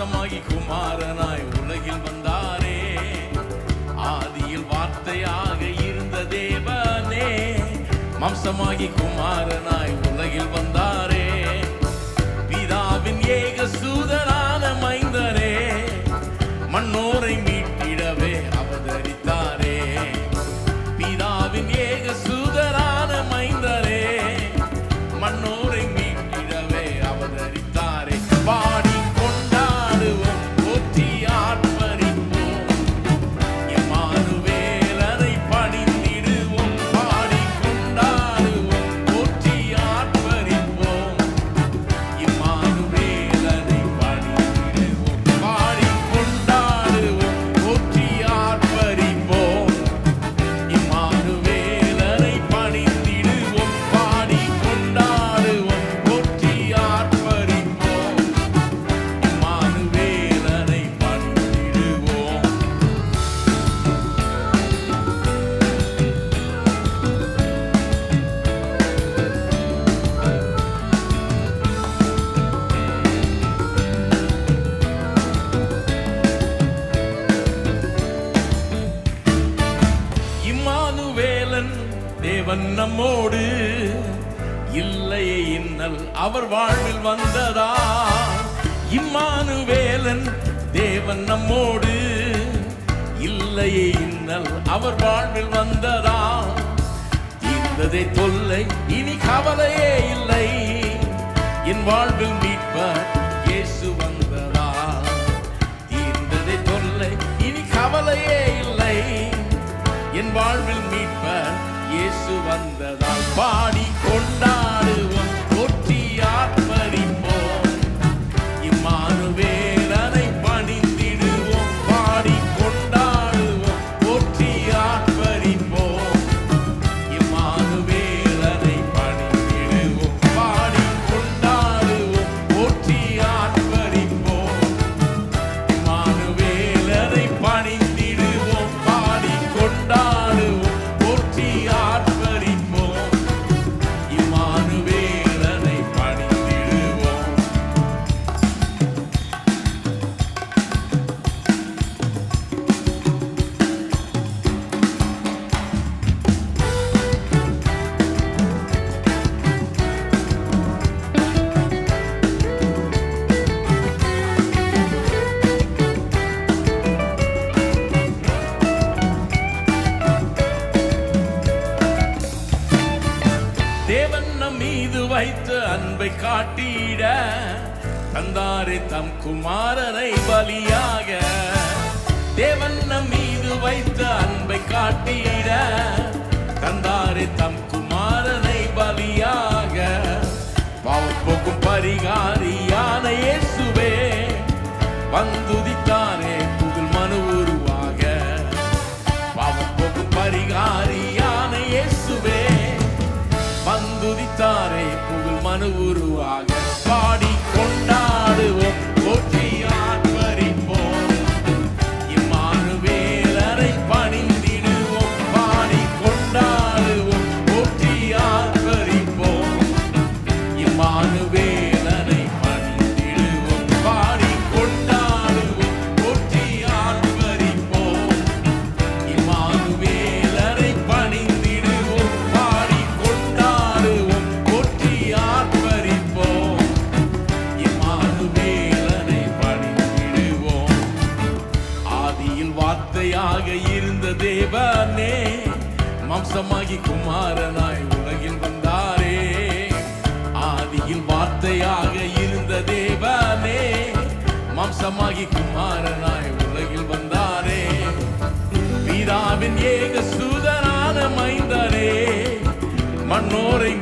மாம்சமாகி குமாரனாய் உலகில் வந்தாரே. ஆதியில் வார்த்தையாக இருந்த தேவனே. மாம்சமாகி குமாரனாய் உலகில் வந்த தேவன் நம்மோடு. இல்லையே இன்னல் அவர் வாழ்வில் வந்ததா? இம்மானுவேலன் தேவன் நம்மோடு. இல்லையே இன்னல் அவர் வாழ்வில் வந்ததா? தீர்ந்ததே தொல்லை இனி கவலையே இல்லை. என் வாழ்வில் மீட்பர் இயேசு வந்ததா? தீர்ந்ததே தொல்லை இனி கவலையே இல்லை. என் வாழ்வில் பாடி தேவன் நம் மீது வைத்த அன்பை காட்டிட தந்தாரே தம் குமாரரை பலியாக. தேவன் நம் மீது வைத்த அன்பை காட்டிட தந்தாரே தம் குமாரனை பலியாக. பாவப்போக்கும் பரிகாரியான இயேசுவே வந்துதித்தானே உருவாக. பாடி தேவனே மாம்சமாகி குமாரனாய் உலகில் வந்தாரே. ஆதியில் வார்த்தையாக இருந்த தேவனே மாம்சமாகி குமாரனாய் உலகில் வந்தாரே. பிதாவின் ஏக சூதரான மைந்தரே மண்ணோரை